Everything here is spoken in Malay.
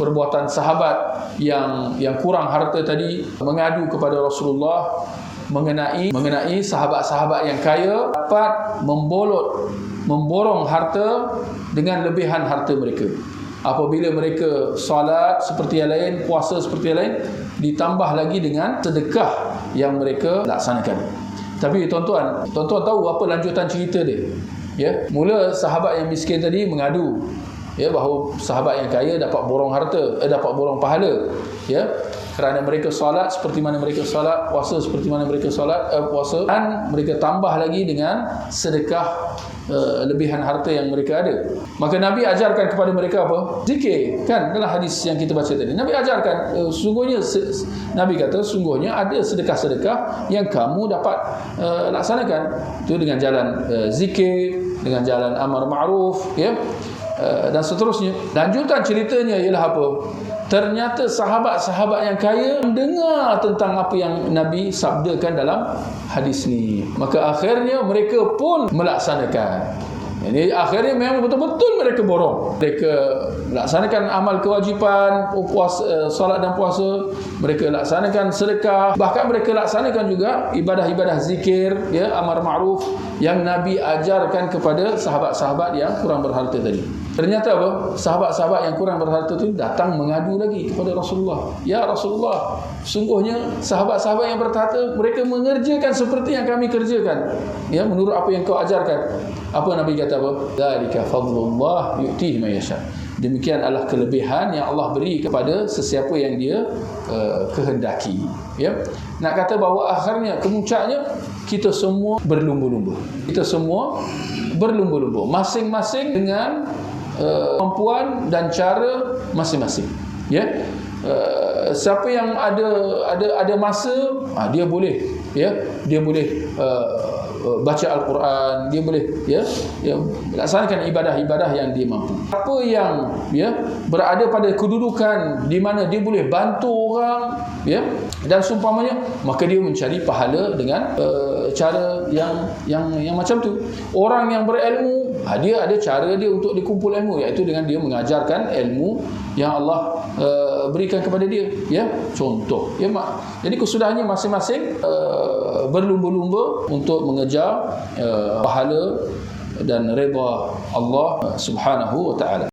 perbuatan sahabat yang yang kurang harta tadi mengadu kepada Rasulullah mengenai mengenai sahabat-sahabat yang kaya dapat membolot memborong harta dengan lebihan harta mereka. Apabila mereka solat seperti yang lain puasa seperti yang lain ditambah lagi dengan sedekah yang mereka laksanakan. Tapi tuan-tuan tuan-tuan tahu apa lanjutan cerita dia? Ya mula sahabat yang miskin tadi mengadu ya bahawa sahabat yang kaya dapat borong harta eh, dapat borong pahala. Ya kerana mereka solat seperti mana mereka solat puasa seperti mana mereka solat eh, puasa dan mereka tambah lagi dengan sedekah uh, lebihan harta yang mereka ada. Maka Nabi ajarkan kepada mereka apa? Zikir kan? Dalam hadis yang kita baca tadi. Nabi ajarkan uh, sungguhnya se- Nabi kata sungguhnya ada sedekah-sedekah yang kamu dapat uh, laksanakan. Itu dengan jalan uh, zikir dengan jalan amar ma'ruf ya dan seterusnya lanjutan ceritanya ialah apa Ternyata sahabat-sahabat yang kaya mendengar tentang apa yang Nabi sabdakan dalam hadis ni. Maka akhirnya mereka pun melaksanakan. Jadi akhirnya memang betul-betul mereka borong. Mereka laksanakan amal kewajipan, puasa, solat dan puasa. Mereka laksanakan sedekah. Bahkan mereka laksanakan juga ibadah-ibadah zikir, ya, amar ma'ruf yang Nabi ajarkan kepada sahabat-sahabat yang kurang berharta tadi. Ternyata apa? Sahabat-sahabat yang kurang berharta itu datang mengadu lagi kepada Rasulullah. Ya Rasulullah, sungguhnya sahabat-sahabat yang berharta mereka mengerjakan seperti yang kami kerjakan. Ya, menurut apa yang kau ajarkan. Apa Nabi kata apa? Dzalika fadlullah yu'tihi may yasha. Demikian adalah kelebihan yang Allah beri kepada sesiapa yang dia uh, kehendaki. Ya. Nak kata bahawa akhirnya kemuncaknya kita semua berlumba-lumba. Kita semua berlumba-lumba masing-masing dengan uh, kemampuan dan cara masing-masing. Ya. Uh, siapa yang ada ada ada masa, uh, dia boleh ya, dia boleh uh, baca al-Quran, dia boleh ya, ya laksanakan ibadah-ibadah yang dia mampu. Apa yang ya berada pada kedudukan di mana dia boleh bantu orang ya dan seumpamanya maka dia mencari pahala dengan uh, cara yang yang yang macam tu. Orang yang berilmu, dia ada cara dia untuk dikumpul ilmu iaitu dengan dia mengajarkan ilmu yang Allah uh, berikan kepada dia. Ya contoh. Ya mak. Jadi kesudahannya masing-masing uh, berlumba-lumba untuk mengejar uh, pahala dan redha Allah Subhanahu wa taala